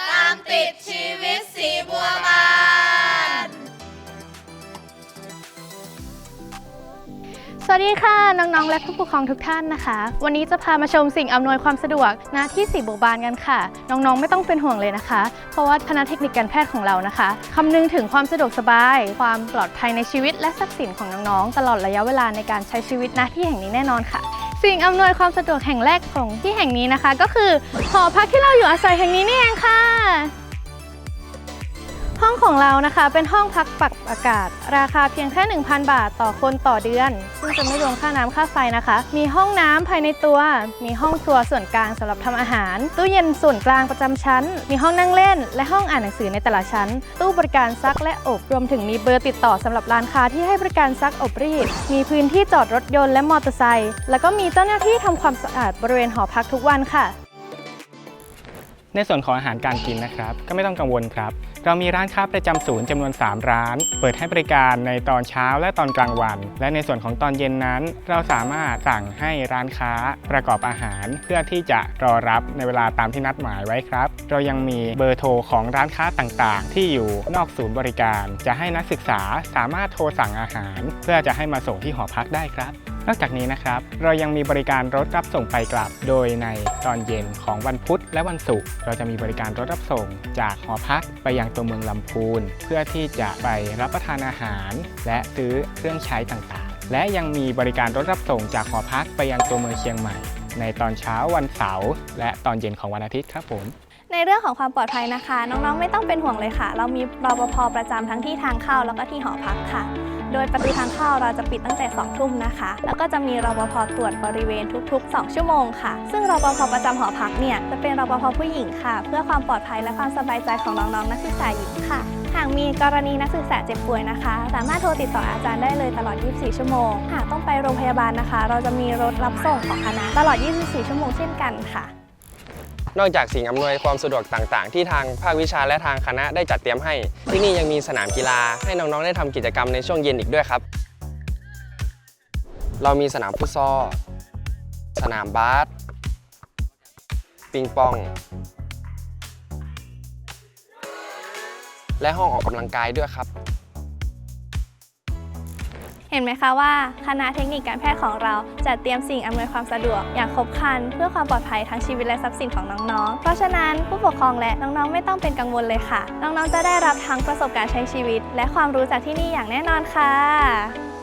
ตามติดชีวิตสีบัวบานสวัสดีค่ะ น้องๆ และผู้ปกครองทุกท่านนะคะ วันนี้จะพามาชมสิ่งอำนวยความสะดวกณที่สีบัวบานกันค่ะ น้องๆ ไม่ต้องเป็นห่วงเลยนะคะ เพราะว่าคณะเทคนิคการแพทย์ของเรานะคะคำนึงถึงความสะดวกสบาย ความปลอดภัยในชีวิตและทรัพย์สินของน้องๆ ตลอดระยะเวลาในการใช้ชีวิตณที่แห่งนี้แน่นอนค่ะ สิ่งอำนวยความสะดวกแห่งแรกของที่แห่งนี้นะคะ ก็คือหอพักที่เราอยู่อาศัยแห่งนี้นี่เองค่ะ ห้องของเรานะคะเป็นห้องพักปรับอากาศ ราคาเพียงแค่ 1,000 บาทต่อคนต่อเดือน ซึ่งจะไม่รวมค่าน้ำค่าไฟนะคะ มีห้องน้ำภายในตัว มีห้องครัวส่วนกลางสำหรับทำอาหาร ตู้เย็นส่วนกลางประจำชั้น มีห้องนั่งเล่น และห้องอ่านหนังสือในแต่ละชั้น ตู้บริการซักและอบรวมถึงมีเบอร์ติดต่อสำหรับร้านค้าที่ให้บริการซักอบรีด มีพื้นที่จอดรถยนต์และมอเตอร์ไซค์แล้วก็มีเจ้าหน้าที่ทำความสะอาดบริเวณหอพักทุกวันค่ะ ในส่วนของอาหารการกินนะครับ ก็ไม่ต้องกังวลครับ เรามีร้านค้าประจำศูนย์จำนวน 3 ร้าน เปิดให้บริการในตอนเช้าและตอนกลางวัน และในส่วนของตอนเย็นนั้น เราสามารถสั่งให้ร้านค้าประกอบอาหาร เพื่อที่จะรอรับในเวลาตามที่นัดหมายไว้ครับ เรายังมีเบอร์โทรของร้านค้าต่างๆ ที่อยู่นอกศูนย์บริการ จะให้นักศึกษาสามารถโทรสั่งอาหาร เพื่อจะให้มาส่งที่หอพักได้ครับ นอกจากนี้นะครับ เรายังมีบริการรถรับส่งไปกลับ โดยในตอนเย็นของวันพุธและวันศุกร์เราจะมีบริการรถรับส่ง จากหอพักไปยังตัวเมืองลำพูน เพื่อที่จะไปรับประทานอาหาร และซื้อเครื่องใช้ต่างๆ และยังมีบริการรถรับส่งจากหอพักไปยังตัวเมืองเชียงใหม่ ในตอนเช้าวันเสาร์และตอนเย็นของวันอาทิตย์ครับผมในเรื่องของความปลอดภัยนะคะ น้องๆ ไม่ต้องเป็นห่วงเลยค่ะ เรามีรปภประจำทั้งที่ทางเข้าแล้วก็ที่หอพักค่ะ โดยประตูทางเข้าเราจะปิดตั้งแต่2ทุ่มนะคะ แล้วก็จะมีรปภตรวจบริเวณทุก ๆ 2 ชั่วโมงค่ะ ซึ่งรปภประจำหอพักเนี่ยจะเป็นรปภผู้หญิงค่ะ เพื่อความปลอดภัยและความสบายใจของน้องๆนักศึกษาหญิงค่ะหากมีกรณีนักศึกษาเจ็บป่วยนะคะ สามารถโทรติดต่ออาจารย์ได้เลยตลอด 24 ชั่วโมง หากต้องไปโรงพยาบาลนะคะ เราจะมีรถรับส่งของคณะตลอด 24 ชั่วโมงเช่นกันค่ะ นอกจากสิ่งอำนวยความสะดวกต่างๆ ที่ทางภาควิชาและทางคณะได้จัดเตรียมให้ ที่นี่ยังมีสนามกีฬาให้น้องๆได้ทำกิจกรรมในช่วงเย็นอีกด้วยครับ เรามีสนามฟุตซอลสนามบาสปิงปอง และห้องออกกำลังกายด้วยครับ ห็นไหมคะว่าคณะเทคนิคการแพทย์ของเราจัดเตรียมสิ่งอำนวยความสะดวกอย่างครบครัน เพื่อความปลอดภัยทั้งชีวิตและทรัพย์สินของน้องๆ เพราะฉะนั้นผู้ปกครองและน้องๆ ไม่ต้องเป็นกังวลเลยค่ะ น้องๆ จะได้รับทั้งประสบการณ์ใช้ชีวิต และความรู้จากที่นี่อย่างแน่นอนค่ะ